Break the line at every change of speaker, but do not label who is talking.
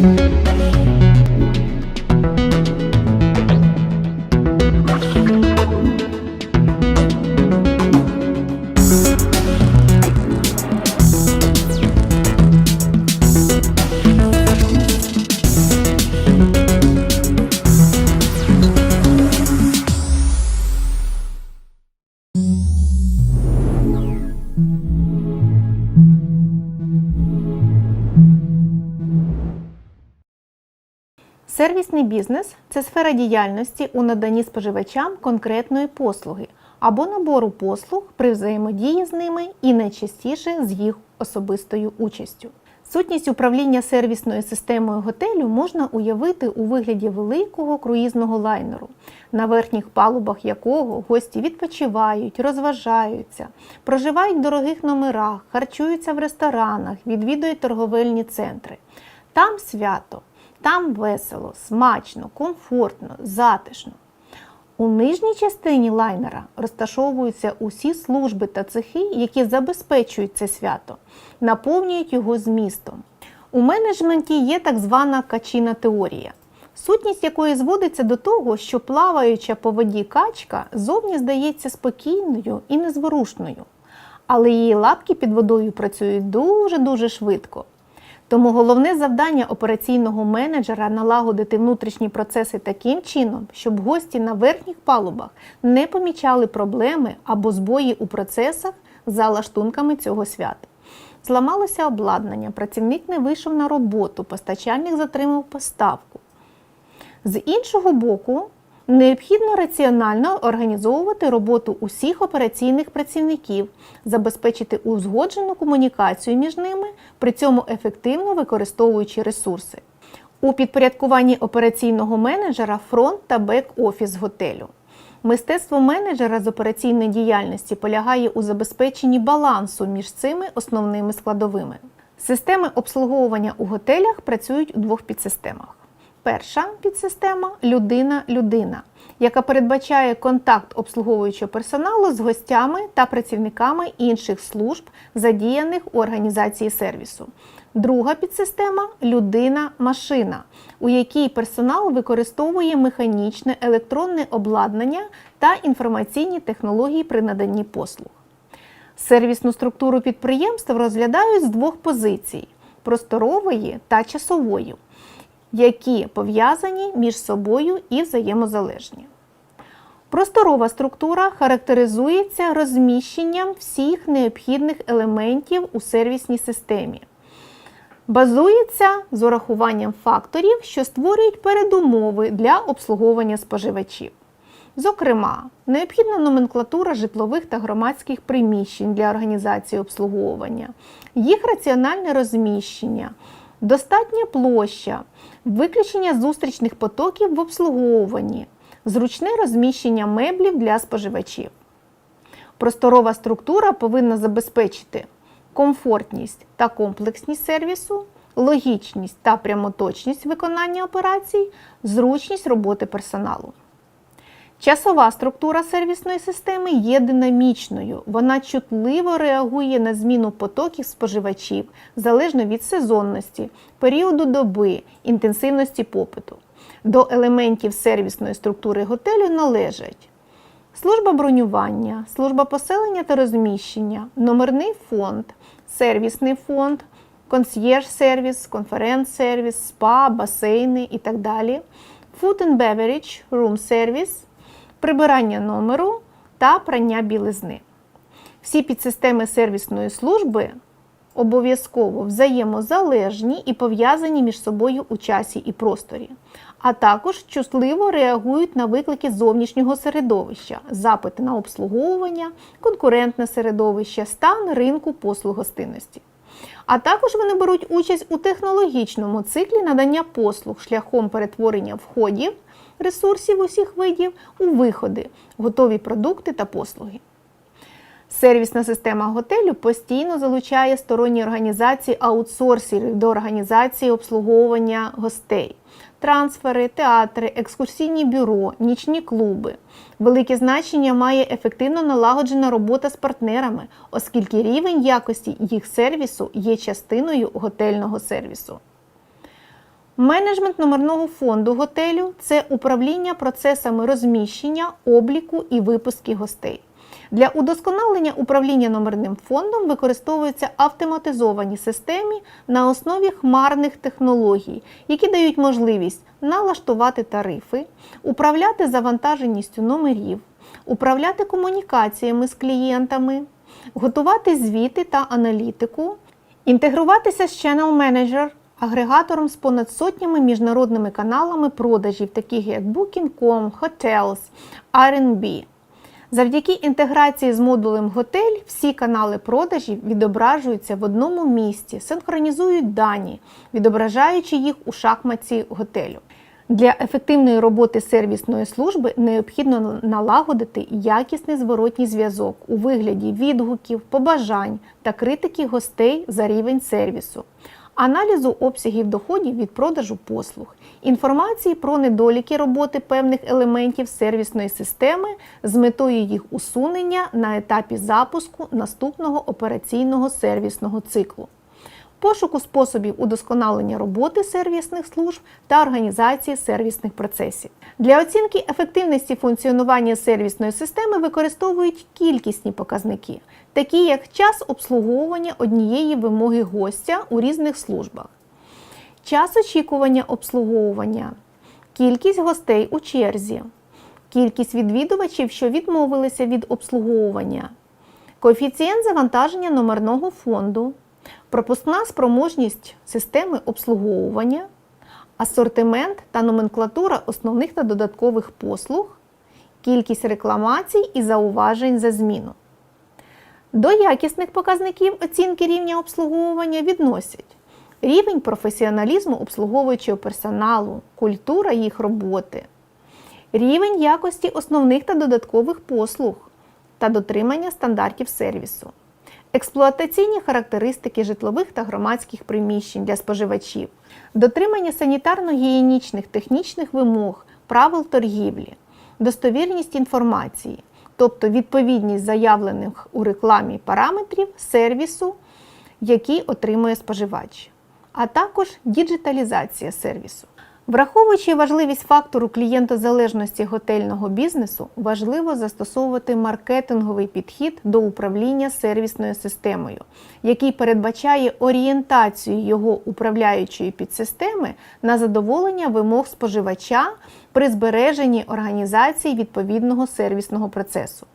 thank you Сервісний бізнес це сфера діяльності у наданні споживачам конкретної послуги або набору послуг при взаємодії з ними і найчастіше з їх особистою участю. Сутність управління сервісною системою готелю можна уявити у вигляді великого круїзного лайнеру, на верхніх палубах якого гості відпочивають, розважаються, проживають в дорогих номерах, харчуються в ресторанах, відвідують торговельні центри. Там свято, там весело, смачно, комфортно, затишно. У нижній частині лайнера розташовуються усі служби та цехи, які забезпечують це свято, наповнюють його змістом. У менеджменті є так звана качина теорія, сутність якої зводиться до того, що плаваюча по воді качка зовні здається спокійною і незворушною, але її лапки під водою працюють дуже-дуже швидко. Тому головне завдання операційного менеджера налагодити внутрішні процеси таким чином, щоб гості на верхніх палубах не помічали проблеми або збої у процесах за лаштунками цього свята. Зламалося обладнання, працівник не вийшов на роботу, постачальник затримав поставку. З іншого боку, необхідно раціонально організовувати роботу усіх операційних працівників, забезпечити узгоджену комунікацію між ними, при цьому ефективно використовуючи ресурси. У підпорядкуванні операційного менеджера фронт та бек-офіс готелю. Мистецтво менеджера з операційної діяльності полягає у забезпеченні балансу між цими основними складовими. Системи обслуговування у готелях працюють у двох підсистемах. Перша підсистема людина-людина, яка передбачає контакт обслуговуючого персоналу з гостями та працівниками інших служб, задіяних у організації сервісу. Друга підсистема людина-машина, у якій персонал використовує механічне електронне обладнання та інформаційні технології при наданні послуг. Сервісну структуру підприємств розглядають з двох позицій просторової та часової які пов'язані між собою і взаємозалежні. Просторова структура характеризується розміщенням всіх необхідних елементів у сервісній системі. Базується з урахуванням факторів, що створюють передумови для обслуговування споживачів. Зокрема, необхідна номенклатура житлових та громадських приміщень для організації обслуговування, їх раціональне розміщення, достатня площа, виключення зустрічних потоків в обслуговуванні, зручне розміщення меблів для споживачів. Просторова структура повинна забезпечити комфортність та комплексність сервісу, логічність та прямоточність виконання операцій, зручність роботи персоналу. Часова структура сервісної системи є динамічною. Вона чутливо реагує на зміну потоків споживачів залежно від сезонності, періоду доби, інтенсивності попиту. До елементів сервісної структури готелю належать служба бронювання, служба поселення та розміщення, номерний фонд, сервісний фонд, консьєрж-сервіс, конференц-сервіс, спа, басейни і так далі. Food and beverage, room service, прибирання номеру та прання білизни. Всі підсистеми сервісної служби обов'язково взаємозалежні і пов'язані між собою у часі і просторі, а також чутливо реагують на виклики зовнішнього середовища, запити на обслуговування, конкурентне середовище, стан ринку послуг гостинності. А також вони беруть участь у технологічному циклі надання послуг шляхом перетворення входів ресурсів усіх видів у виходи, готові продукти та послуги. Сервісна система готелю постійно залучає сторонні організації аутсорсерів до організації обслуговування гостей, трансфери, театри, екскурсійні бюро, нічні клуби. Велике значення має ефективно налагоджена робота з партнерами, оскільки рівень якості їх сервісу є частиною готельного сервісу. Менеджмент номерного фонду готелю це управління процесами розміщення, обліку і випуски гостей. Для удосконалення управління номерним фондом використовуються автоматизовані системи на основі хмарних технологій, які дають можливість налаштувати тарифи, управляти завантаженістю номерів, управляти комунікаціями з клієнтами, готувати звіти та аналітику, інтегруватися з Channel Manager, агрегатором з понад сотнями міжнародними каналами продажів, таких як Booking.com, Hotels, R&B. Завдяки інтеграції з модулем готель всі канали продажів відображуються в одному місці, синхронізують дані, відображаючи їх у шахматці готелю. Для ефективної роботи сервісної служби необхідно налагодити якісний зворотній зв'язок у вигляді відгуків, побажань та критики гостей за рівень сервісу, аналізу обсягів доходів від продажу послуг, інформації про недоліки роботи певних елементів сервісної системи з метою їх усунення на етапі запуску наступного операційного сервісного циклу пошуку способів удосконалення роботи сервісних служб та організації сервісних процесів. Для оцінки ефективності функціонування сервісної системи використовують кількісні показники, такі як час обслуговування однієї вимоги гостя у різних службах, час очікування обслуговування, кількість гостей у черзі, кількість відвідувачів, що відмовилися від обслуговування, коефіцієнт завантаження номерного фонду пропускна спроможність системи обслуговування, асортимент та номенклатура основних та додаткових послуг, кількість рекламацій і зауважень за зміну. До якісних показників оцінки рівня обслуговування відносять рівень професіоналізму обслуговуючого персоналу, культура їх роботи, рівень якості основних та додаткових послуг та дотримання стандартів сервісу. Експлуатаційні характеристики житлових та громадських приміщень для споживачів, дотримання санітарно-гігієнічних технічних вимог, правил торгівлі, достовірність інформації, тобто відповідність заявлених у рекламі параметрів сервісу, який отримує споживач, а також діджиталізація сервісу. Враховуючи важливість фактору клієнтозалежності готельного бізнесу, важливо застосовувати маркетинговий підхід до управління сервісною системою, який передбачає орієнтацію його управляючої підсистеми на задоволення вимог споживача при збереженні організації відповідного сервісного процесу.